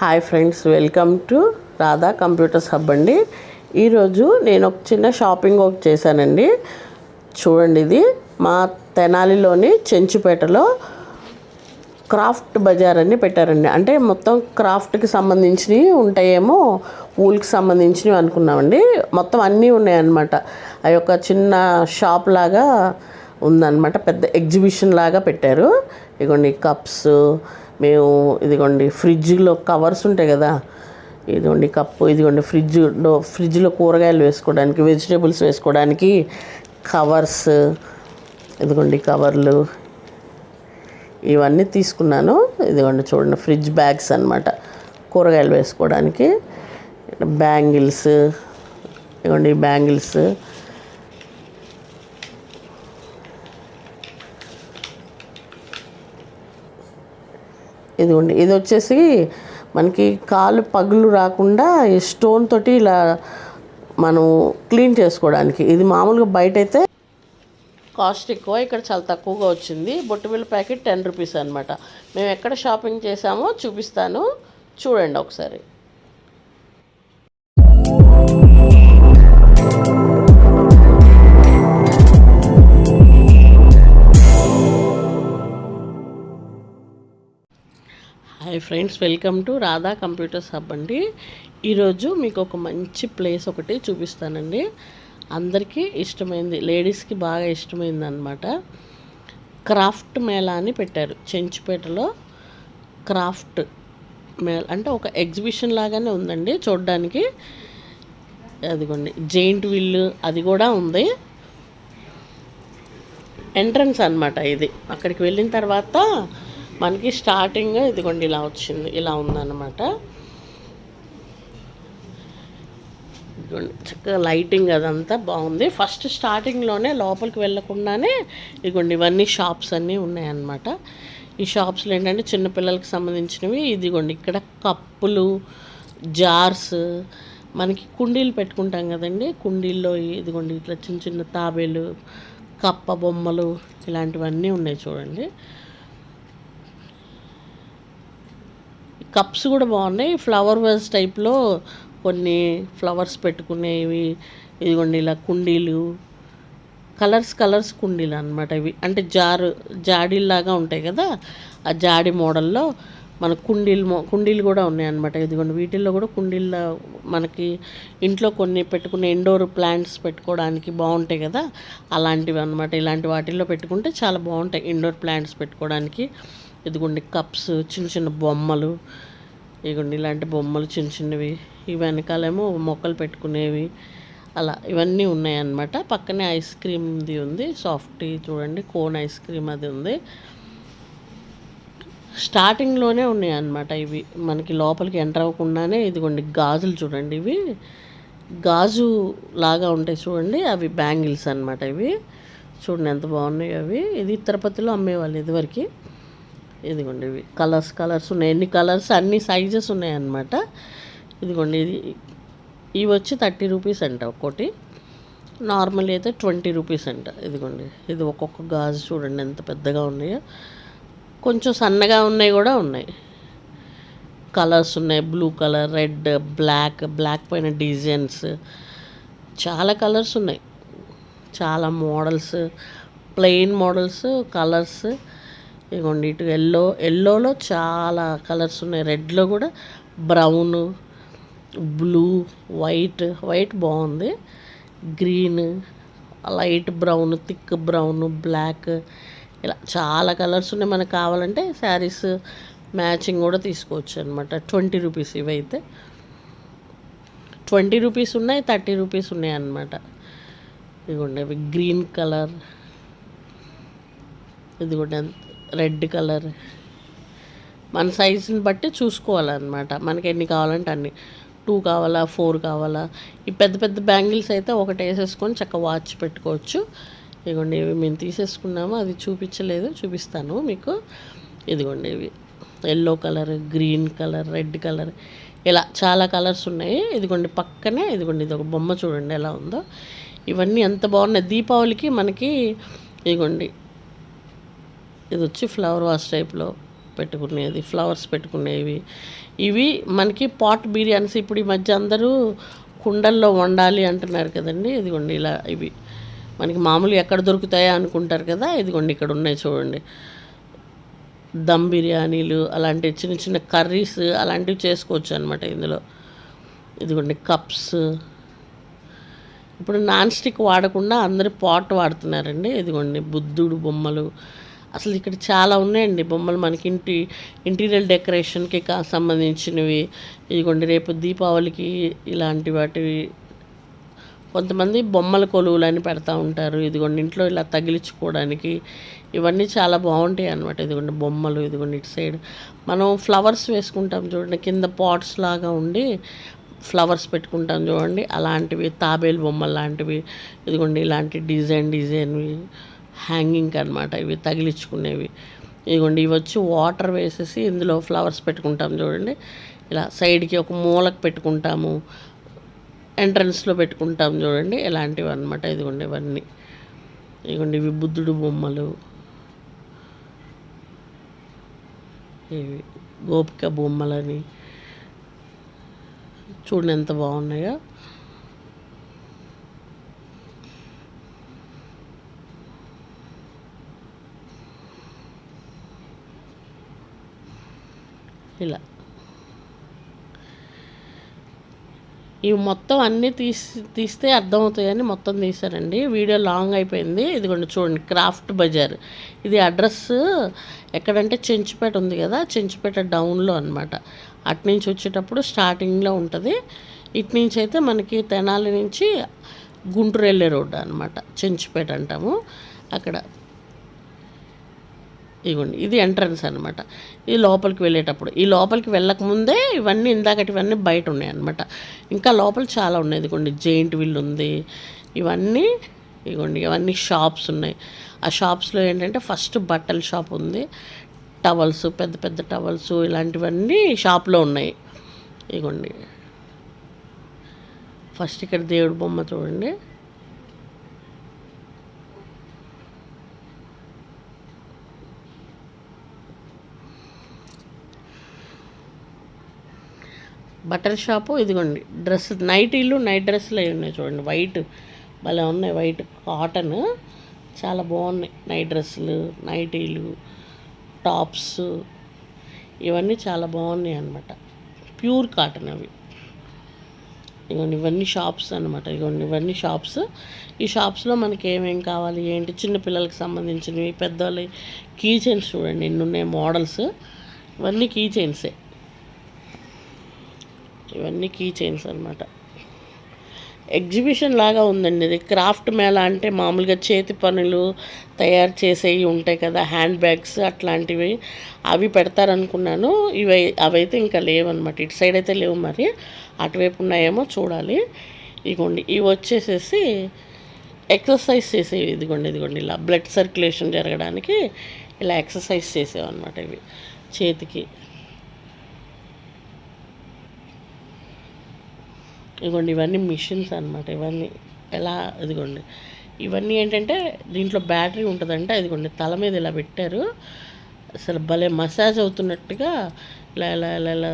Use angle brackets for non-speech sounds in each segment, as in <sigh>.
Hi friends welcome to Radha computers hub అండి. ఈరోజు నేను ఒక చిన్న షాపింగ్ ఒకటి చేశానండి. చూడండి ఇది. మా తెనాలిలోని చెంచుపేటలో క్రాఫ్ట్ బజార్ అని పెట్టారండి. అంటే మొత్తం క్రాఫ్ట్కి సంబంధించినవి ఉంటాయేమో ఊల్కి సంబంధించినవి అనుకున్నామండి. మొత్తం అన్నీ ఉన్నాయన్నమాట. అవి ఒక చిన్న షాప్ లాగా ఉందన్నమాట. పెద్ద ఎగ్జిబిషన్ లాగా పెట్టారు. ఇగోండి కప్స్ మేము ఇదిగోండి ఫ్రిడ్జ్లో కవర్స్ ఉంటాయి కదా ఇదిగోండి కప్పు ఇదిగోండి ఫ్రిడ్జ్లో ఫ్రిడ్జ్లో కూరగాయలు వేసుకోవడానికి వెజిటేబుల్స్ వేసుకోవడానికి కవర్స్ ఇదిగోండి కవర్లు ఇవన్నీ తీసుకున్నాను. ఇదిగోండి చూడండి ఫ్రిడ్జ్ బ్యాగ్స్ అన్నమాట. కూరగాయలు వేసుకోవడానికి బ్యాంగిల్స్ ఇదిగోండి బ్యాంగిల్స్ ఇదిగోండి. ఇది వచ్చేసి మనకి కాలు పగులు రాకుండా ఈ స్టోన్ తోటి ఇలా మనం క్లీన్ చేసుకోవడానికి. ఇది మామూలుగా బయట అయితే కాస్ట్ ఎక్కువ ఇక్కడ చాలా తక్కువగా వచ్చింది. బొట్టుబిల్ ప్యాకెట్ టెన్ రూపీస్ అనమాట మేము ఎక్కడ షాపింగ్ చేసామో చూపిస్తాను. చూడండి ఒకసారి. Hi friends welcome to Radha computers hub అండి. ఈరోజు మీకు ఒక మంచి ప్లేస్ ఒకటి చూపిస్తానండి. అందరికీ ఇష్టమైంది లేడీస్కి బాగా ఇష్టమైంది అనమాట క్రాఫ్ట్ మేళా అని పెట్టారు. చెంచుపేటలో క్రాఫ్ట్ మేళ అంటే ఒక ఎగ్జిబిషన్ లాగానే ఉందండి చూడడానికి. అదిగోండి జెయింట్ విల్లు అది కూడా ఉంది. ఎంట్రన్స్ అనమాట ఇది. అక్కడికి వెళ్ళిన తర్వాత మనకి స్టార్టింగ్ ఇదిగోండి ఇలా వచ్చింది ఇలా ఉందన్నమాట. ఇదిగోండి చక్కగా లైటింగ్ అదంతా బాగుంది. ఫస్ట్ స్టార్టింగ్లోనే లోపలికి వెళ్ళకుండానే ఇదిగోండి ఇవన్నీ షాప్స్ అన్నీ ఉన్నాయన్నమాట. ఈ షాప్స్లో ఏంటంటే చిన్నపిల్లలకి సంబంధించినవి ఇదిగోండి ఇక్కడ కప్పులు జార్స్ మనకి కుండీలు పెట్టుకుంటాం కదండి. కుండీల్లో ఇదిగోండి ఇట్లా చిన్న చిన్న తాబేలు కప్ప బొమ్మలు ఇలాంటివన్నీ ఉన్నాయి చూడండి. కప్స్ కూడా బాగున్నాయి. ఫ్లవర్ వేస్ టైప్లో కొన్ని ఫ్లవర్స్ పెట్టుకునేవి ఇదిగోండి ఇలా కుండీలు కలర్స్ కలర్స్ కుండీలు అనమాట ఇవి. అంటే జారు జాడీలాగా ఉంటాయి కదా ఆ జాడి మోడల్లో మన కుండీలు మో కుండీలు కూడా ఉన్నాయి అనమాట ఇదిగోండి వీటిల్లో కూడా కుండీల్లో మనకి ఇంట్లో కొన్ని పెట్టుకునే ఇండోర్ ప్లాంట్స్ పెట్టుకోవడానికి బాగుంటాయి కదా అలాంటివి అనమాట ఇలాంటి వాటిల్లో పెట్టుకుంటే చాలా బాగుంటాయి ఇండోర్ ప్లాంట్స్ పెట్టుకోవడానికి. ఇదిగోండి కప్స్ చిన్న చిన్న బొమ్మలు ఇదిగోండి ఇలాంటి బొమ్మలు చిన్న చిన్నవి ఈ వెనకాలేమో మొక్కలు పెట్టుకునేవి అలా ఇవన్నీ ఉన్నాయన్నమాట. పక్కనే ఐస్ క్రీమ్ది ఉంది సాఫ్టీ చూడండి కోన్ ఐస్ క్రీమ్ అది ఉంది. స్టార్టింగ్లోనే ఉన్నాయన్నమాట ఇవి. మనకి లోపలికి ఎంటర్ అవ్వకుండానే ఇదిగోండి గాజులు చూడండి ఇవి. గాజు లాగా ఉంటాయి చూడండి అవి బ్యాంగిల్స్ అన్నమాట ఇవి. చూడండి ఎంత బాగున్నాయి అవి. ఇది తిరుపతిలో అమ్మేవాళ్ళు ఇదివరకు. ఇదిగోండి ఇవి కలర్స్ కలర్స్ ఉన్నాయి. ఎన్ని కలర్స్ అన్ని సైజెస్ ఉన్నాయన్నమాట. ఇదిగోండి ఇది. ఇవి వచ్చి థర్టీ రూపీస్ అంట ఒక్కోటి. నార్మల్ అయితే ట్వంటీ రూపీస్ అంట. ఇదిగోండి. ఇది ఒక్కొక్క గాజు చూడండి ఎంత పెద్దగా ఉన్నాయో. కొంచెం సన్నగా ఉన్నాయి కూడా ఉన్నాయి. కలర్స్ ఉన్నాయి. Blue colour red black black పైన డిజైన్స్. చాలా కలర్స్ ఉన్నాయి. చాలా మోడల్స్ ప్లెయిన్ మోడల్స్ కలర్స్. ఇగోండి ఇటు ఎల్లో ఎల్లోలో చాలా కలర్స్ ఉన్నాయి. రెడ్లో కూడా బ్రౌన్ బ్లూ వైట్ వైట్ బాగుంది. Green light brown thick brown black ఇలా చాలా కలర్స్ ఉన్నాయి. మనకు కావాలంటే శారీస్ మ్యాచింగ్ కూడా తీసుకోవచ్చు అనమాట ట్వంటీ రూపీస్ ఇవైతే. ట్వంటీ రూపీస్ ఉన్నాయి థర్టీ రూపీస్ ఉన్నాయి అనమాట ఇవి గ్రీన్ కలర్. ఇది కూడా రెడ్ కలర్. మన సైజుని బట్టి చూసుకోవాలన్నమాట. మనకి ఎన్ని కావాలంటే అన్ని. టూ కావాలా ఫోర్ కావాలా. ఈ పెద్ద పెద్ద బ్యాంగిల్స్ అయితే ఒకటి వేసేసుకొని చక్క వాచ్ పెట్టుకోవచ్చు. ఇదిగోండి ఇవి మేము తీసేసుకున్నాము. అది చూపించలేదు చూపిస్తాను మీకు. ఇదిగోండి ఇవి. Yellow colour green colour red colour. ఇలా చాలా కలర్స్ ఉన్నాయి. ఇదిగోండి పక్కనే ఇదిగోండి ఇది ఒక బొమ్మ చూడండి ఎలా ఉందో. ఇవన్నీ ఎంత బాగున్నాయి. దీపావళికి మనకి ఇదిగోండి ఇది వచ్చి ఫ్లవర్ వాస్ టైప్లో పెట్టుకునేది ఫ్లవర్స్ పెట్టుకునేవి. ఇవి మనకి పాట్ బిర్యానీస్ ఇప్పుడు ఈ మధ్య అందరూ కుండల్లో వండాలి అంటున్నారు కదండి. ఇదిగోండి ఇలా ఇవి. మనకి మామూలు ఎక్కడ దొరుకుతాయా అనుకుంటారు కదా ఇదిగోండి ఇక్కడ ఉన్నాయి చూడండి. దమ్ బిర్యానీలు అలాంటి చిన్న చిన్న కర్రీస్ అలాంటివి చేసుకోవచ్చు అనమాట ఇందులో. ఇదిగోండి కప్స్ ఇప్పుడు నాన్ స్టిక్ వాడకుండా అందరూ పాట్ వాడుతున్నారండి. ఇదిగోండి బుద్ధుడు బొమ్మలు అసలు ఇక్కడ చాలా ఉన్నాయండి బొమ్మలు మనకి ఇంటి ఇంటీరియర్ డెకరేషన్కి కా సంబంధించినవి. ఇదిగోండి రేపు దీపావళికి ఇలాంటి వాటివి. కొంతమంది బొమ్మల కొలువులని పెడతా ఉంటారు. ఇదిగోండి ఇంట్లో ఇలా తగిలించుకోవడానికి ఇవన్నీ చాలా బాగుంటాయి అనమాట ఇదిగోండి బొమ్మలు ఇదిగోండి ఇటు సైడ్. మనం ఫ్లవర్స్ వేసుకుంటాం చూడండి కింద పాట్స్ లాగా ఉండి ఫ్లవర్స్ పెట్టుకుంటాం చూడండి. అలాంటివి తాబేలు బొమ్మలు లాంటివి. ఇదిగోండి ఇలాంటి డిజైన్ డిజైన్వి. హ్యాంగింగ్ అనమాట ఇవి తగిలించుకునేవి. ఇదిగోండి ఇవి వచ్చి వాటర్ వేసేసి ఇందులో ఫ్లవర్స్ పెట్టుకుంటాం చూడండి. ఇలా సైడ్కి ఒక మూలకు పెట్టుకుంటాము. ఎంట్రన్స్లో పెట్టుకుంటాం చూడండి. ఇలాంటివి అనమాట ఇదిగోండి ఇవన్నీ. ఇదిగోండి ఇవి బుద్ధుడు బొమ్మలు. ఇవి గోపిక బొమ్మలని. చూడండి ఎంత బాగున్నాయో. ఇలా. ఇవి మొత్తం అన్నీ తీసి తీస్తే అర్థమవుతాయని మొత్తం తీశారండి. వీడియో లాంగ్ అయిపోయింది. ఇదిగోండి చూడండి క్రాఫ్ట్ బజార్. ఇది అడ్రస్ ఎక్కడంటే చెంచుపేట ఉంది కదా చెంచుపేట డౌన్లో అనమాట అట్నుంచి వచ్చేటప్పుడు స్టార్టింగ్లో ఉంటుంది. ఇటు నుంచి అయితే మనకి తెనాలి నుంచి గుంటూరు వెళ్ళే రోడ్డు అనమాట చెంచుపేట అంటాము. అక్కడ ఇదిగోండి ఇది ఎంట్రన్స్ అనమాట ఇది లోపలికి వెళ్ళేటప్పుడు ఈ లోపలికి వెళ్ళకముందే ఇవన్నీ ఇందాకటి ఇవన్నీ బయట ఉన్నాయి అనమాట ఇంకా లోపల చాలా ఉన్నాయి ఇదిగోండి జెయింట్ విల్ ఉంది. ఇవన్నీ ఇదిగోండి ఇవన్నీ షాప్స్ ఉన్నాయి. ఆ షాప్స్లో ఏంటంటే ఫస్ట్ బట్టల షాప్ ఉంది టవల్స్ పెద్ద పెద్ద టవల్స్ ఇలాంటివన్నీ షాప్లో ఉన్నాయి. ఇదిగోండి ఫస్ట్ ఇక్కడ దేవుడి బొమ్మ చూడండి. బట్టల షాపు ఇదిగోండి డ్రెస్ నైటీలు నైట్ డ్రెస్సులు అవి ఉన్నాయి చూడండి. వైట్ భలే ఉన్నాయి వైట్. కాటన్ చాలా బాగున్నాయి. నైట్ డ్రెస్సులు నైటీలు టాప్స్ ఇవన్నీ చాలా బాగున్నాయి అన్నమాట. ప్యూర్ కాటన్ అవి. ఇగోండి ఇవన్నీ షాప్స్ అనమాట ఇగోండి ఇవన్నీ షాప్స్. ఈ షాప్స్లో మనకి ఏమేం కావాలి ఏంటి? చిన్నపిల్లలకి సంబంధించినవి పెద్దవాళ్ళ కీ చైన్స్ చూడండి ఎన్ని ఉన్నాయి మోడల్స్. ఇవన్నీ కీ చైన్సే. ఇవన్నీ కీ చైన్స్ అనమాట ఎగ్జిబిషన్ లాగా ఉందండి ఇది. క్రాఫ్ట్ మేళా అంటే మామూలుగా చేతి పనులు తయారు చేసేవి ఉంటాయి కదా హ్యాండ్ బ్యాగ్స్ అట్లాంటివి. అవి పెడతారనుకున్నాను. ఇవి అవైతే ఇంకా లేవన్నమాట. ఇటు సైడ్ అయితే లేవు మరి. అటువైపు ఉన్నాయేమో చూడాలి. ఇదిగోండి ఇవి వచ్చేసేసి ఎక్సర్సైజ్ చేసేవి. ఇదిగోండి ఇదిగోండి. ఇలా బ్లడ్ సర్క్యులేషన్ జరగడానికి ఇలా ఎక్సర్సైజ్ చేసేవి అనమాట ఇవి. చేతికి. ఇదిగోండి ఇవన్నీ మిషన్స్ అనమాట ఇవన్నీ ఎలా ఇదిగోండి. ఇవన్నీ ఏంటంటే దీంట్లో బ్యాటరీ ఉంటుందంటే ఇదిగోండి తల మీద ఇలా పెట్టారు. అసలు భలే మసాజ్ అవుతున్నట్టుగా ఇలా ఇలా ఇలా ఇలా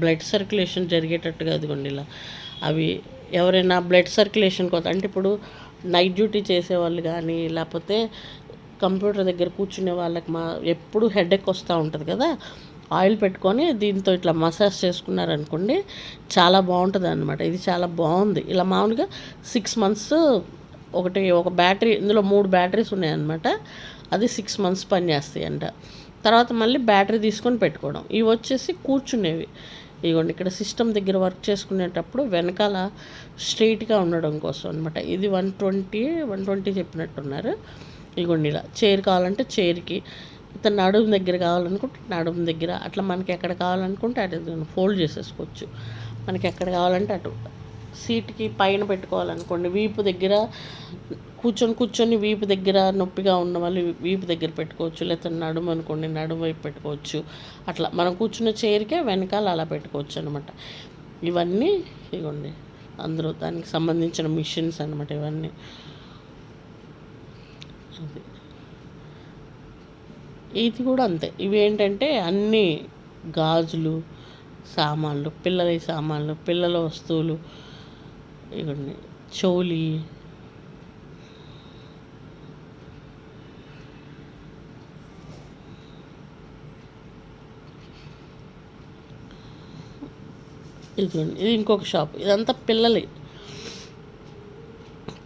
బ్లడ్ సర్క్యులేషన్ జరిగేటట్టుగా ఇదిగోండి ఇలా. అవి ఎవరైనా బ్లడ్ సర్క్యులేషన్ కోసం అంటే ఇప్పుడు నైట్ డ్యూటీ చేసేవాళ్ళు కానీ లేకపోతే కంప్యూటర్ దగ్గర కూర్చునే వాళ్ళకి మా ఎప్పుడు హెడేక్ వస్తూ ఉంటుంది కదా. ఆయిల్ పెట్టుకొని దీంతో ఇట్లా మసాజ్ చేసుకున్నారనుకోండి చాలా బాగుంటుంది అనమాట ఇది చాలా బాగుంది. ఇలా మామూలుగా సిక్స్ మంత్స్ ఒకటి ఒక బ్యాటరీ ఇందులో మూడు బ్యాటరీస్ ఉన్నాయన్నమాట. అది సిక్స్ మంత్స్ పనిచేస్తాయి అంట తర్వాత మళ్ళీ బ్యాటరీ తీసుకొని పెట్టుకోవడం. ఇవి వచ్చేసి కూర్చునేవి. ఇదిగోండి ఇక్కడ సిస్టమ్ దగ్గర వర్క్ చేసుకునేటప్పుడు వెనకాల స్ట్రైట్గా ఉండడం కోసం అనమాట ఇది వన్ ట్వంటీ వన్ ట్వంటీ చెప్పినట్టున్నారు. ఇదిగోండి ఇలా చైర్ కావాలంటే చైర్కి ఇతను నడుము దగ్గర కావాలనుకుంటే నడుము దగ్గర అట్లా మనకి ఎక్కడ కావాలనుకుంటే అటు ఫోల్డ్ చేసేసుకోవచ్చు. మనకి ఎక్కడ కావాలంటే అటు సీట్కి పైన పెట్టుకోవాలనుకోండి వీపు దగ్గర కూర్చొని కూర్చొని వీపు దగ్గర నొప్పిగా ఉన్న వాళ్ళు వీపు దగ్గర పెట్టుకోవచ్చు లేకపోతే నడుము అనుకోండి నడుము వైపు పెట్టుకోవచ్చు అట్లా మనం కూర్చున్న చైర్కే వెనకాల అలా పెట్టుకోవచ్చు అనమాట ఇవన్నీ ఇవ్వండి అందరూ దానికి సంబంధించిన మిషన్స్ అనమాట ఇవన్నీ. అది. ఇది కూడా అంతే. ఇవి ఏంటంటే అన్నీ గాజులు సామాన్లు పిల్లల సామాన్లు పిల్లల వస్తువులు ఇవన్నీ. చౌలి. ఇదిగోండి ఇది ఇంకొక షాప్. ఇదంతా పిల్లలే.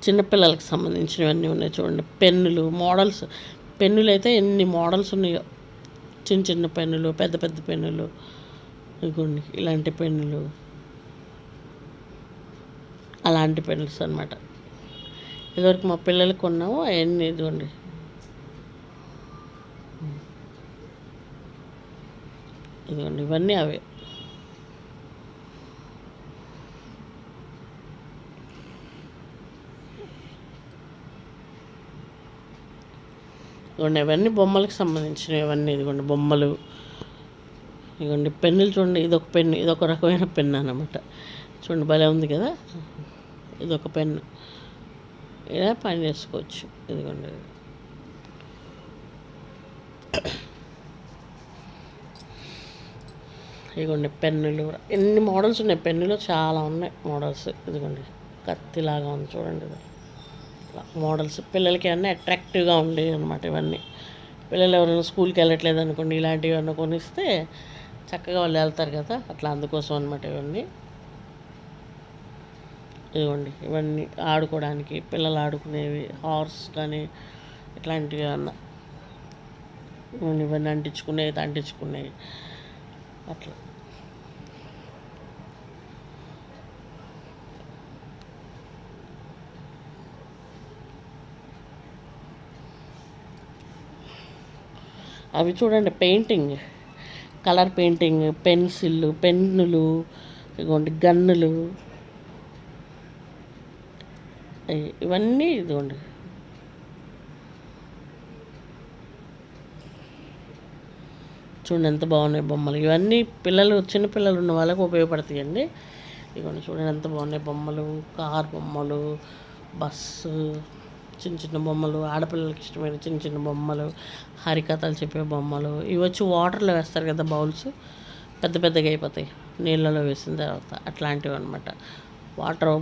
చిన్నపిల్లలకు సంబంధించినవన్నీ ఉన్నాయి చూడండి. పెన్నులు మోడల్స్. పెన్నులు అయితే ఎన్ని మోడల్స్ ఉన్నాయో. చిన్న చిన్న పెన్నులు పెద్ద పెద్ద పెన్నులు ఇదిగోండి ఇలాంటి పెన్నులు. అలాంటి పెన్నులు అనమాట ఇదివరకు మా పిల్లలకు కొన్నాము అవన్నీ ఇదిగోండి. ఇదిగోండి ఇవన్నీ అవే. ఇదిగోండి ఇవన్నీ బొమ్మలకు సంబంధించినవి ఇవన్నీ ఇదిగోండి బొమ్మలు. ఇదిగోండి పెన్నులు చూడండి ఇది ఒక పెన్ను ఇది ఒక రకమైన పెన్ను అనమాట చూడండి భలే ఉంది కదా? ఇదొక పెన్ను. ఇలా పని చేసుకోవచ్చు. ఇదిగోండి. ఇదిగోండి పెన్నులు. ఎన్ని మోడల్స్ ఉన్నాయి? పెన్నులు చాలా ఉన్నాయి మోడల్స్. ఇదిగోండి కత్తిలాగా ఉంది చూడండి ఇది. మోడల్స్. పిల్లలకి అన్నీ అట్రాక్టివ్గా ఉండేవి అనమాట ఇవన్నీ. పిల్లలు ఎవరైనా స్కూల్కి వెళ్ళట్లేదు అనుకోండి ఇలాంటివి ఏమన్నా కొనిస్తే చక్కగా వాళ్ళు వెళ్తారు కదా అట్లా అందుకోసం అనమాట ఇవన్నీ. ఇదిగోండి ఇవన్నీ ఆడుకోవడానికి పిల్లలు ఆడుకునేవి హార్స్ కానీ ఇట్లాంటివి ఏమన్నా. ఇవన్నీ ఇవన్నీ అంటించుకునేవి అంటించుకునేవి అట్లా. అవి చూడండి పెయింటింగ్. కలర్ పెయింటింగ్ పెన్సిల్ పెన్నులు ఇదిగోండి గన్నులు. ఇవన్నీ ఇదిగోండి. చూడండి ఎంత బాగున్నాయి బొమ్మలు. ఇవన్నీ పిల్లలు చిన్న పిల్లలు ఉన్న వాళ్ళకి ఉపయోగపడతాయండి. ఇదిగోండి చూడండి ఎంత బాగున్నాయి బొమ్మలు కార్ బొమ్మలు బస్సు. చిన్న చిన్న బొమ్మలు ఆడపిల్లలకి ఇష్టమైన చిన్న చిన్న బొమ్మలు హరికథలు చెప్పే బొమ్మలు ఇవి వచ్చి వాటర్లో వేస్తారు కదా బౌల్స్ పెద్ద పెద్దగా అయిపోతాయి. నీళ్ళలో వేసిన తర్వాత అట్లాంటివి అనమాట వాటర్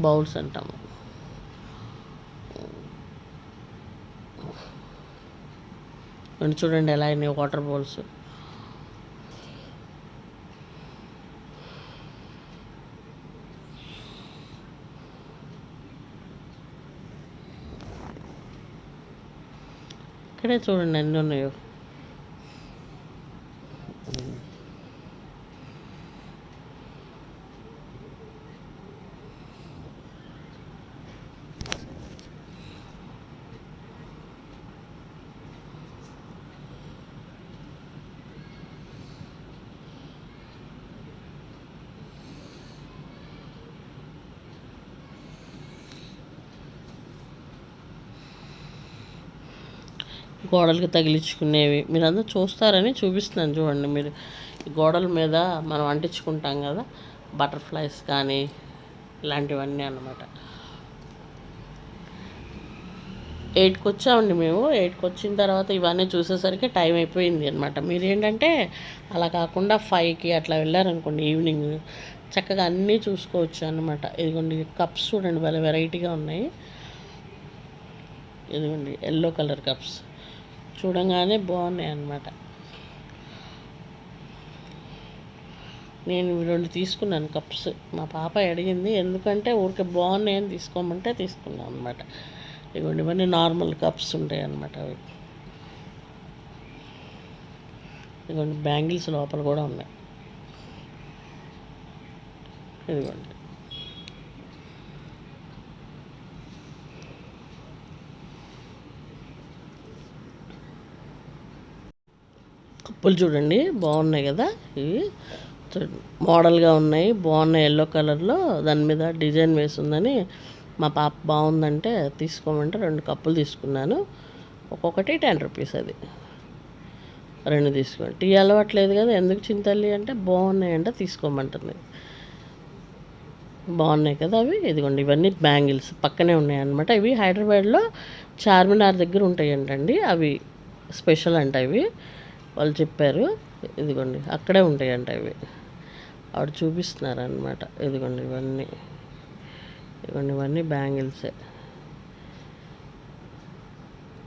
బౌల్స్ అంటాము. చూడండి ఎలా అయినాయి వాటర్ బౌల్స్. ఇక్కడే చూడండి ఎన్ని ఉన్నాయో గోడలకి తగిలించుకునేవి. మీరందరూ చూస్తారని చూపిస్తున్నాను చూడండి మీరు. గోడల మీద మనం అంటించుకుంటాం కదా బటర్ఫ్లైస్ కానీ ఇలాంటివన్నీ అన్నమాట. ఎయిట్కి వచ్చామండి మేము. ఎయిట్కి వచ్చిన తర్వాత ఇవన్నీ చూసేసరికి టైం అయిపోయింది అనమాట మీరు ఏంటంటే అలా కాకుండా ఫైవ్కి అట్లా వెళ్ళారనుకోండి ఈవినింగ్ చక్కగా అన్నీ చూసుకోవచ్చు అనమాట ఇదిగోండి కప్స్ చూడండి భలే వెరైటీగా ఉన్నాయి. ఇదిగోండి ఎల్లో కలర్ కప్స్. చూడంగానే బాగున్నాయి అన్నమాట. నేను రెండు తీసుకున్నాను కప్స్. మా పాప అడిగింది ఎందుకంటే ఊరికే బాగున్నాయని తీసుకోమంటే తీసుకున్నాను అనమాట ఇదిగోండి ఇవన్నీ నార్మల్ కప్స్ ఉంటాయి అన్నమాట అవి. ఇదిగోండి బ్యాంగిల్స్ లోపల కూడా ఉన్నాయి. ఇదిగోండి. కప్పులు చూడండి బాగున్నాయి కదా ఇవి. మోడల్గా ఉన్నాయి బాగున్నాయి ఎల్లో కలర్లో. దాని మీద డిజైన్ వేసిందని మా పాప బాగుందంటే తీసుకోమంటే రెండు కప్పులు తీసుకున్నాను. ఒక్కొక్కటి టెన్ రూపీస్ అది. రెండు తీసుకోండి టీ అలవాట్లేదు కదా ఎందుకు చింతల్లి అంటే బాగున్నాయంటే తీసుకోమంటుంది. బాగున్నాయి కదా అవి. ఇదిగోండి ఇవన్నీ బ్యాంగిల్స్ పక్కనే ఉన్నాయి అన్నమాట ఇవి హైదరాబాద్లో చార్మినార్ దగ్గర ఉంటాయంటండి. అవి స్పెషల్ అంట ఇవి. వాళ్ళు చెప్పారు ఇదిగోండి అక్కడే ఉంటాయంట ఇవి. ఆవిడ చూపిస్తున్నారనమాట ఇదిగోండి ఇవన్నీ. ఇదిగోండి ఇవన్నీ బ్యాంగిల్సే.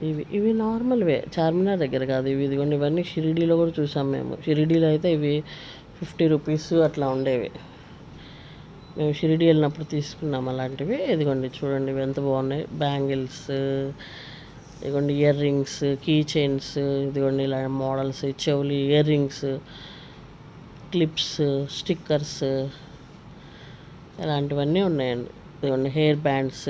ఇవి ఇవి నార్మల్వే చార్మినార్ దగ్గర కాదు ఇవి. ఇదిగోండి ఇవన్నీ షిరిడీలో కూడా చూసాం మేము. షిరిడీలో అయితే ఇవి ఫిఫ్టీ రూపీస్ అట్లా ఉండేవి. మేము షిరిడి వెళ్ళినప్పుడు తీసుకున్నాం అలాంటివి. ఇదిగోండి చూడండి ఇవి ఎంత బాగున్నాయి. బ్యాంగిల్స్ ఇదిగోండి ఇయర్ రింగ్స్ కీ చైన్స్ ఇదిగోండి ఇలా మోడల్స్ చెవులు ఇయర్ రింగ్స్ క్లిప్స్ స్టిక్కర్స్ ఇలాంటివన్నీ ఉన్నాయండి. ఇదిగోండి హెయిర్ బ్యాండ్స్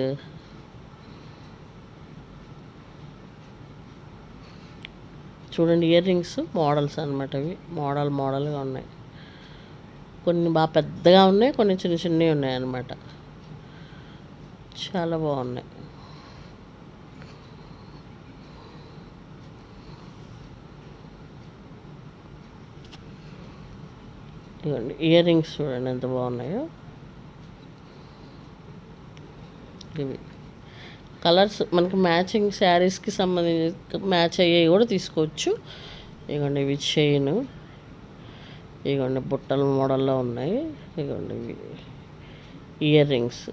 చూడండి ఇయర్ రింగ్స్ మోడల్స్ అనమాట ఇవి మోడల్ మోడల్గా ఉన్నాయి. కొన్ని బాగా పెద్దగా ఉన్నాయి కొన్ని చిన్న చిన్నవి ఉన్నాయి అన్నమాట చాలా బాగున్నాయి. ఇదిగోండి ఇయర్ రింగ్స్ చూడండి ఎంత బాగున్నాయో. ఇవి. కలర్స్ మనకి మ్యాచింగ్ శారీస్కి సంబంధించి మ్యాచ్ అయ్యేవి కూడా తీసుకోవచ్చు. ఇదిగోండి ఇవి చైన్. ఇదిగోండి బుట్టల మోడల్లో ఉన్నాయి. ఇదిగోండి ఇవి. Ear rings.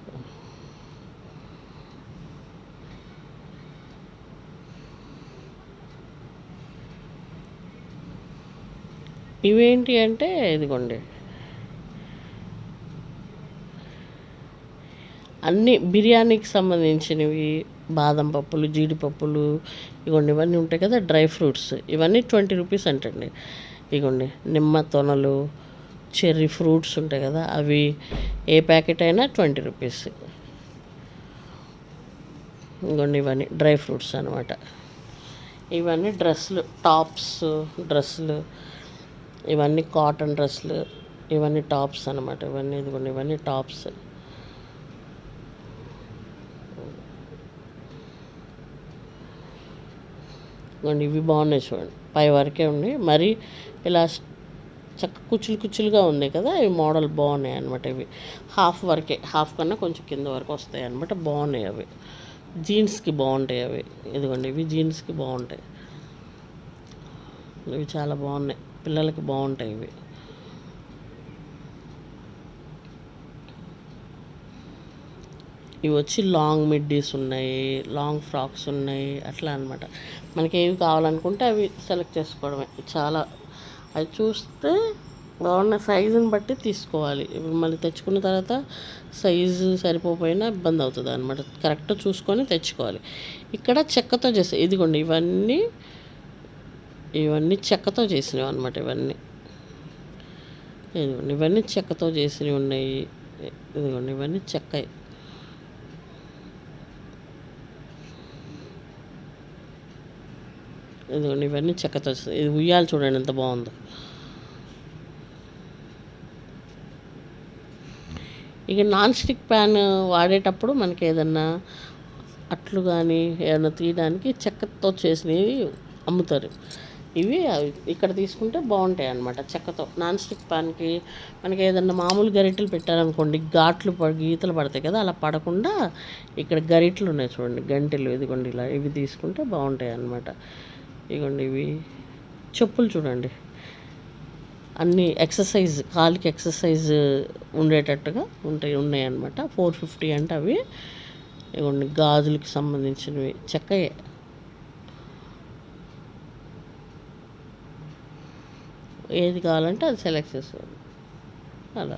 ఇవేంటి అంటే ఇదిగోండి. అన్ని బిర్యానీకి సంబంధించినవి బాదం పప్పులు జీడిపప్పులు ఇగోండి ఇవన్నీ ఉంటాయి కదా డ్రై ఫ్రూట్స్. ఇవన్నీ ట్వంటీ రూపీస్ అంటండి. ఇగోండి నిమ్మ తొనలు చెర్రీ ఫ్రూట్స్ ఉంటాయి కదా అవి ఏ ప్యాకెట్ అయినా ట్వంటీ రూపీస్. ఇగోండి ఇవన్నీ డ్రై ఫ్రూట్స్ అనమాట ఇవన్నీ డ్రెస్సులు టాప్స్ డ్రెస్సులు ఇవన్నీ కాటన్ డ్రెస్సులు ఇవన్నీ టాప్స్ అనమాట ఇవన్నీ ఇదిగోండి ఇవన్నీ టాప్స్. ఇదిగోండి ఇవి బాగున్నాయి చూడండి. పై వరకే ఉండి మరి ఇలా చక్క కుచ్చులు కుచ్చులుగా ఉన్నాయి కదా ఇవి మోడల్ బాగున్నాయి అనమాట ఇవి. హాఫ్ వరకే హాఫ్ కన్నా కొంచెం కింద వరకు వస్తాయి అనమాట బాగున్నాయి అవి. జీన్స్కి బాగుంటాయి అవి. ఇదిగోండి ఇవి జీన్స్కి బాగుంటాయి. ఇవి చాలా బాగున్నాయి. పిల్లలకి బాగుంటాయి ఇవి. ఇవి వచ్చి లాంగ్ మిడ్డీస్ ఉన్నాయి లాంగ్ ఫ్రాక్స్ ఉన్నాయి అట్లా అనమాట మనకి ఏవి కావాలనుకుంటే అవి సెలెక్ట్ చేసుకోవడమే. చాలా అవి చూస్తే బాగున్న సైజుని బట్టి తీసుకోవాలి. మళ్ళీ తెచ్చుకున్న తర్వాత సైజు సరిపోయినా ఇబ్బంది అవుతుంది అనమాట కరెక్ట్ చూసుకొని తెచ్చుకోవాలి. ఇక్కడ చెక్కతో చేస్తాయి ఇదిగోండి ఇవన్నీ ఇవన్నీ చెక్కతో చేసినవి అనమాట ఇవన్నీ. ఇదిగోండి ఇవన్నీ చెక్కతో చేసినవి ఉన్నాయి. ఇదిగోండి ఇవన్నీ చెక్క ఇదిగోండి ఇవన్నీ చెక్కతో ఇది ఉయ్యాలు చూడండి ఎంత బాగుందో. ఇక నాన్ స్టిక్ ప్యాన్ వాడేటప్పుడు మనకి ఏదన్నా అట్లు కానీ ఏదైనా తీయడానికి చెక్కతో చేసినవి అమ్ముతారు. ఇవి అవి ఇక్కడ తీసుకుంటే బాగుంటాయి అన్నమాట చెక్కతో. నాన్ స్టిక్ పాన్కి మనకి ఏదన్నా మామూలు గరిటెలు పెట్టారనుకోండి ఘాట్లు గీతలు పడతాయి కదా అలా పడకుండా ఇక్కడ గరిటెలు ఉన్నాయి చూడండి గంటెలు ఇదిగోండి ఇలా ఇవి తీసుకుంటే బాగుంటాయి అన్నమాట. ఇదిగోండి ఇవి. చెప్పులు చూడండి. అన్ని ఎక్సర్సైజ్ కాలికి ఎక్సర్సైజ్ ఉండేటట్టుగా ఉంటాయి ఉన్నాయి అన్నమాట ఫోర్ ఫిఫ్టీ అంటే అవి. ఇవ్వండి గాజులకి సంబంధించినవి. చెక్కయే ఏది కావాలంటే అది సెలెక్ట్ చేసుకోండి. అలా.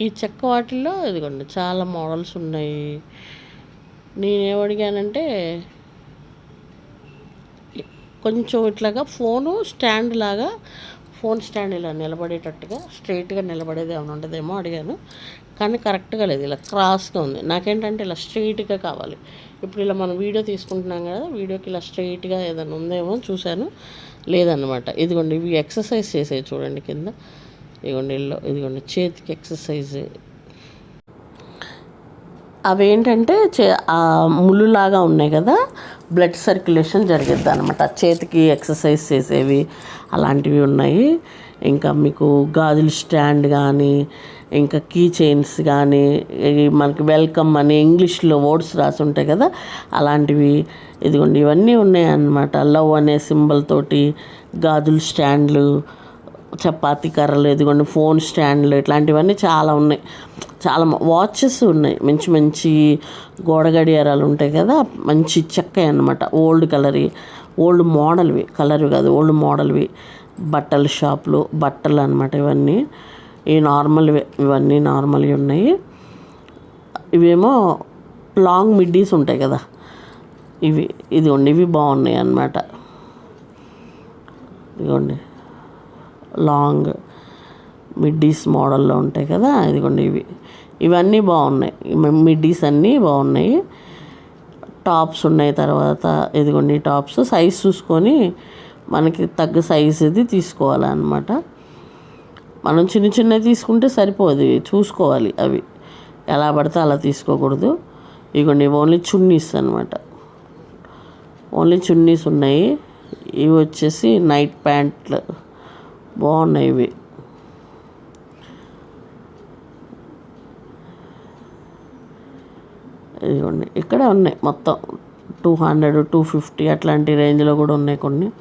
ఈ చెక్క వాటిల్లో ఇదిగోండి చాలా మోడల్స్ ఉన్నాయి. నేనేమడిగానంటే కొంచెం ఇట్లాగా ఫోను స్టాండ్ లాగా ఫోన్ స్టాండ్ ఇలా నిలబడేటట్టుగా స్ట్రైట్గా నిలబడేది ఏమైనా ఉండదేమో అడిగాను. కానీ కరెక్ట్గా లేదు ఇలా క్రాస్గా ఉంది. నాకేంటంటే ఇలా స్ట్రైట్గా కావాలి. ఇప్పుడు ఇలా మనం వీడియో తీసుకుంటున్నాం కదా వీడియోకి ఇలా స్ట్రైట్గా ఏదైనా ఉందేమో చూశాను. లేదన్నమాట. ఇదిగోండి ఇవి ఎక్సర్సైజ్ చేసే చూడండి కింద. ఇదిగోండి ఇల్లు ఇదిగోండి చేతికి ఎక్సర్సైజ్. అవి ఏంటంటే చే ఆ ముళ్ళులాగా ఉన్నాయి కదా బ్లడ్ సర్క్యులేషన్ జరిగిద్ది అనమాట చేతికి ఎక్సర్సైజ్ చేసేవి అలాంటివి ఉన్నాయి. ఇంకా మీకు గాజుల స్టాండ్ కానీ ఇంకా కీ చైన్స్ కానీ మనకి వెల్కమ్ అని ఇంగ్లీష్లో వర్డ్స్ రాసి ఉంటాయి కదా అలాంటివి ఇదిగోండి ఇవన్నీ ఉన్నాయన్నమాట. లవ్ అనే సింబల్ తోటి గాజుల స్టాండ్లు చపాతీ కర్రలు ఇదిగోండి ఫోన్ స్టాండ్లు ఇట్లాంటివన్నీ చాలా ఉన్నాయి. చాలా వాచెస్ ఉన్నాయి. మంచి మంచి గోడ గడియారాలు ఉంటాయి కదా మంచి చెక్క అన్నమాట ఓల్డ్ కలర్వి ఓల్డ్ మోడల్వి కలర్వి కాదు ఓల్డ్ మోడల్వి బట్టల షాపులు బట్టలు అనమాట ఇవన్నీ. ఈ నార్మల్ ఇవన్నీ నార్మల్వి ఉన్నాయి. ఇవేమో లాంగ్ మిడ్డీస్ ఉంటాయి కదా. ఇవి ఇదిగోండి ఇవి బాగున్నాయి అన్నమాట. ఇదిగోండి లాంగ్ మిడ్డీస్ మోడల్లో ఉంటాయి కదా. ఇదిగోండి ఇవి. ఇవన్నీ బాగున్నాయి. మిడ్డీస్ అన్నీ బాగున్నాయి. టాప్స్ ఉన్నాయి తర్వాత ఇదిగోండి టాప్స్. సైజ్ చూసుకొని మనకి తగ్గ సైజ్ తీసుకోవాలన్నమాట. మనం చిన్న చిన్నవి తీసుకుంటే సరిపోదు చూసుకోవాలి అవి. ఎలా పడితే అలా తీసుకోకూడదు. ఇగోండి ఓన్లీ చున్నీస్ అనమాట ఓన్లీ చున్నీస్ ఉన్నాయి. ఇవి వచ్చేసి నైట్ ప్యాంట్లు బాగున్నాయి ఇవి. ఇదిగోండి ఇక్కడ ఉన్నాయి మొత్తం. టూ హండ్రెడ్ టూ ఫిఫ్టీ అట్లాంటి రేంజ్లో కూడా ఉన్నాయి కొన్ని.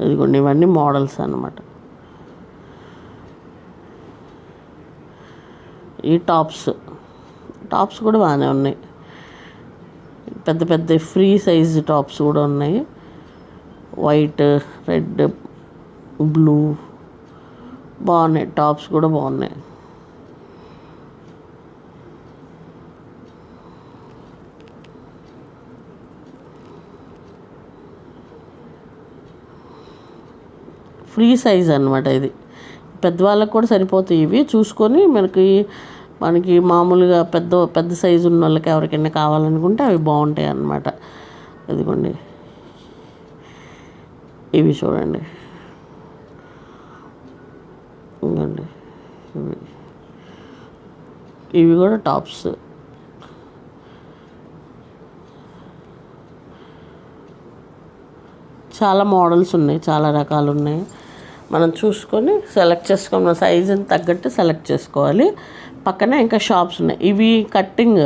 ఇదిగోండి ఇవన్నీ మోడల్స్ అనమాట ఈ టాప్స్ టాప్స్ కూడా బాగానే ఉన్నాయి. పెద్ద పెద్ద ఫ్రీ సైజ్ టాప్స్ కూడా ఉన్నాయి. వైట్ రెడ్ బ్లూ బాగున్నాయి. టాప్స్ కూడా బాగున్నాయి. ఫ్రీ సైజ్ అనమాట ఇది. పెద్దవాళ్ళకి కూడా సరిపోతాయి ఇవి. చూసుకొని మనకి మనకి మామూలుగా పెద్ద పెద్ద సైజు ఉన్న వాళ్ళకి ఎవరికైనా కావాలనుకుంటే అవి బాగుంటాయి అన్నమాట. ఇదిగోండి. ఇవి చూడండి. ఇదిగోండి. ఇవి. ఇవి కూడా టాప్స్. చాలా మోడల్స్ ఉన్నాయి. చాలా రకాలు ఉన్నాయి. మనం చూసుకొని సెలెక్ట్ చేసుకున్న సైజుని తగ్గట్టు సెలెక్ట్ చేసుకోవాలి. పక్కనే ఇంకా షాప్స్ ఉన్నాయి. ఇవి కట్టింగ్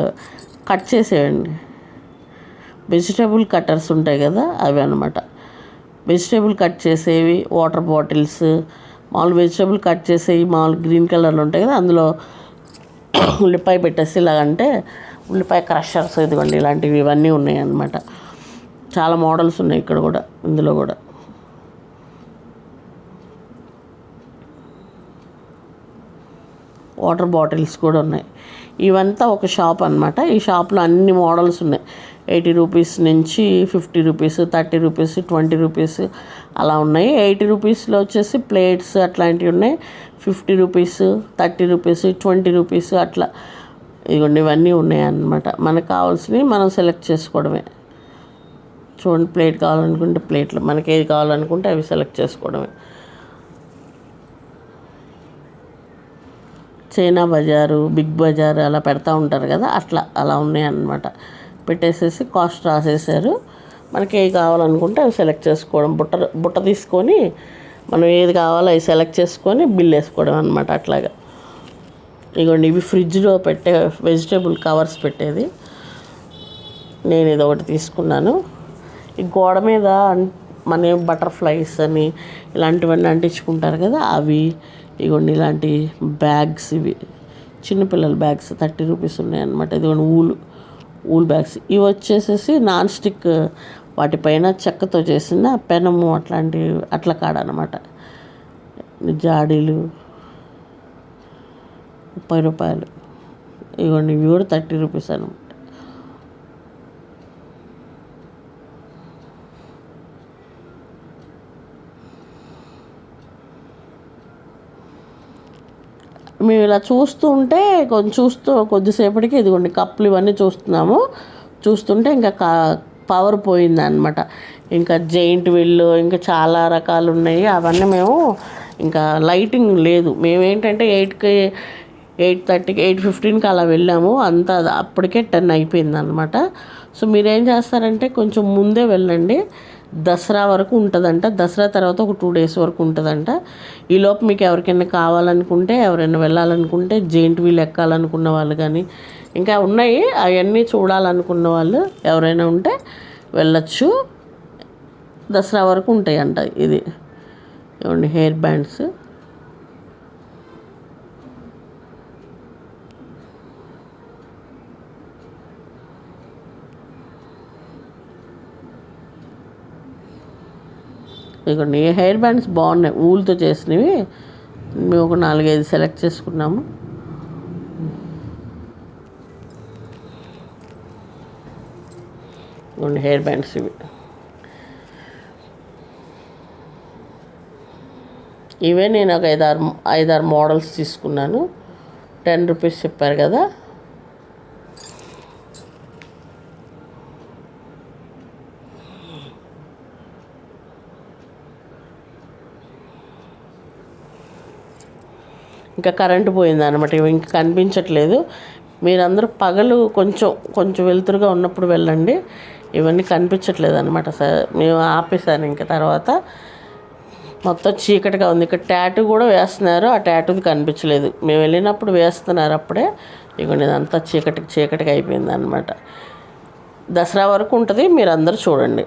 కట్ చేసేయండి. వెజిటేబుల్ కట్టర్స్ ఉంటాయి కదా అవి అనమాట వెజిటేబుల్ కట్ చేసేవి వాటర్ బాటిల్స్ మామూలు వెజిటేబుల్ కట్ చేసేవి మామూలు గ్రీన్ కలర్లో ఉంటాయి కదా అందులో <coughs> ఉల్లిపాయ పెట్టేసి ఇలాగంటే ఉల్లిపాయ క్రషర్స్ ఇదిగోండి ఇలాంటివి ఇవన్నీ ఉన్నాయి అన్నమాట. చాలా మోడల్స్ ఉన్నాయి ఇక్కడ కూడా ఇందులో కూడా. వాటర్ బాటిల్స్ కూడా ఉన్నాయి. ఇవంతా ఒక షాప్ అనమాట ఈ షాప్లో అన్ని మోడల్స్ ఉన్నాయి. ఎయిటీ రూపీస్ నుంచి fifty rupees thirty rupees twenty rupees అలా ఉన్నాయి. ఎయిటీ రూపీస్లో వచ్చేసి ప్లేట్స్ అట్లాంటివి ఉన్నాయి. Fifty rupees thirty rupees twenty rupees అట్లా ఇదిగోండి ఇవన్నీ ఉన్నాయన్నమాట మనకు కావాల్సినవి మనం సెలెక్ట్ చేసుకోవడమే. చూడండి ప్లేట్ కావాలనుకుంటే ప్లేట్లు మనకి ఏది కావాలనుకుంటే అవి సెలెక్ట్ చేసుకోవడమే. చైనా బజారు బిగ్ బజారు అలా పెడతా ఉంటారు కదా అట్లా అలా ఉన్నాయన్నమాట. పెట్టేసేసి కాస్ట్ రాసేసారు మనకి ఏది కావాలనుకుంటే అవి సెలెక్ట్ చేసుకోవడం బుట్ట బుట్ట తీసుకొని మనం ఏది కావాలో అవి సెలెక్ట్ చేసుకొని బిల్ వేసుకోవడం అనమాట అట్లాగా. ఇగోండి ఇవి ఫ్రిడ్జ్లో పెట్టే వెజిటేబుల్ కవర్స్ పెట్టేది. నేను ఇది ఒకటి తీసుకున్నాను. ఈ గోడ మీద మన బటర్ఫ్లైస్ అని ఇలాంటివన్నీ అంటించుకుంటారు కదా అవి ఇగోండి ఇలాంటి బ్యాగ్స్ ఇవి చిన్నపిల్లల బ్యాగ్స్ థర్టీ రూపీస్ ఉన్నాయన్నమాట. ఇదిగోండి ఊలు ఊల్ బ్యాగ్స్. ఇవి వచ్చేసేసి నాన్ స్టిక్ వాటిపైన చెక్కతో చేసిన పెనము అట్లాంటి అట్ల కాడ అనమాట జాడీలు ముప్పై రూపాయలు. ఇవ్వండి ఇవి కూడా థర్టీ రూపీస్ అనమాట మేము ఇలా చూస్తూ ఉంటే కొంచెం చూస్తూ కొద్దిసేపటికి ఇదిగోండి కప్పులు ఇవన్నీ చూస్తున్నాము. చూస్తుంటే ఇంకా కా పవర్ పోయింది అనమాట ఇంకా జైంట్ వీళ్ళు ఇంకా చాలా రకాలు ఉన్నాయి. అవన్నీ మేము ఇంకా లైటింగ్ లేదు. మేమేంటంటే ఎయిట్కి ఎయిట్ థర్టీకి ఎయిట్ ఫిఫ్టీన్కి అలా వెళ్ళాము. అంత అప్పటికే టెన్ అయిపోయింది అనమాట సో మీరేం చేస్తారంటే కొంచెం ముందే వెళ్ళండి. దసరా వరకు ఉంటుందంట. దసరా తర్వాత ఒక టూ డేస్ వరకు ఉంటుందంట. ఈలోపు మీకు ఎవరికైనా కావాలనుకుంటే ఎవరైనా వెళ్ళాలనుకుంటే జెయింట్ వీల్ ఎక్కాలనుకున్న వాళ్ళు కానీ ఇంకా ఉన్నాయి. అవన్నీ చూడాలనుకున్న వాళ్ళు ఎవరైనా ఉంటే వెళ్ళచ్చు. దసరా వరకు ఉంటాయి అంట ఇది. ఇవ్వండి హెయిర్ బ్యాండ్స్. ఇక్కడ ఏ హెయిర్ బ్యాండ్స్ బాగున్నాయి ఊల్తో చేసినవి. మేము ఒక నాలుగైదు సెలెక్ట్ చేసుకున్నాము. కొన్ని హెయిర్ బ్యాండ్స్ ఇవి. ఇవే నేను ఒక ఐదారు ఐదారు మోడల్స్ తీసుకున్నాను. టెన్ రూపీస్ చెప్పారు కదా. ఇంకా కరెంటు పోయిందనమాట ఇంకా కనిపించట్లేదు. మీరందరూ పగలు కొంచెం కొంచెం వెలుతురుగా ఉన్నప్పుడు వెళ్ళండి. ఇవన్నీ కనిపించట్లేదు అనమాట సార్. మేము ఆపేసాను ఇంకా తర్వాత. మొత్తం చీకటిగా ఉంది. ఇక్కడ ట్యాటూ కూడా వేస్తున్నారు. ఆ ట్యాటూది కనిపించలేదు. మేము వెళ్ళినప్పుడు వేస్తున్నారు అప్పుడే. ఇక ఇదంతా చీకటి చీకటిగా అయిపోయింది అనమాట దసరా వరకు ఉంటుంది. మీరు అందరూ చూడండి.